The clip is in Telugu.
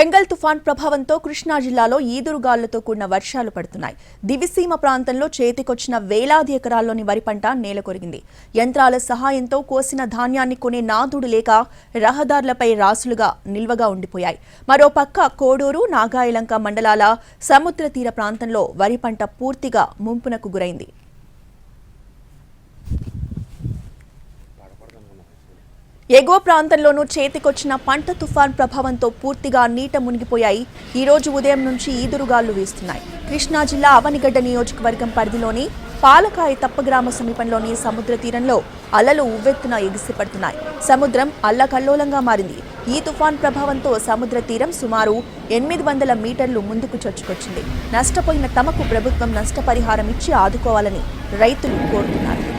పెంగల్ తుఫాన్ ప్రభావంతో కృష్ణా జిల్లాలో ఈదురుగాలులతో కూడిన వర్షాలు పడుతున్నాయి. దివిసీమ ప్రాంతంలో చేతికొచ్చిన వేలాది ఎకరాల్లోని వరి పంట నేలకొరిగింది యంత్రాల సహాయంతో కోసిన ధాన్యాన్ని కొనే నాదుడు లేక రహదారులపై రాసులుగా నిల్వగా ఉండిపోయాయి. మరోపక్క కోడూరు నాగాయలంక మండలాల సముద్ర తీర ప్రాంతంలో వరి పంట పూర్తిగా ముంపునకు గురైంది. ఎగువ ప్రాంతంలోనూ చేతికొచ్చిన పంట తుఫాన్ ప్రభావంతో పూర్తిగా నీట మునిగిపోయాయి. ఈ రోజు ఉదయం నుంచి ఈదురుగాళ్ళు వీస్తున్నాయి. కృష్ణా జిల్లా అవనిగడ్డ నియోజకవర్గం పరిధిలోని పాలకాయ తప్పగ్రామ సమీపంలోని సముద్ర తీరంలో అలలు ఉవ్వెత్తున ఎగిసిపడుతున్నాయి. సముద్రం అల్లకల్లోలంగా మారింది. ఈ తుఫాన్ ప్రభావంతో సముద్ర తీరం సుమారు ఎనిమిది వందల మీటర్లు ముందుకు చొచ్చుకొచ్చింది. నష్టపోయిన తమకు ప్రభుత్వం నష్టపరిహారం ఇచ్చి ఆదుకోవాలని రైతులు కోరుతున్నారు.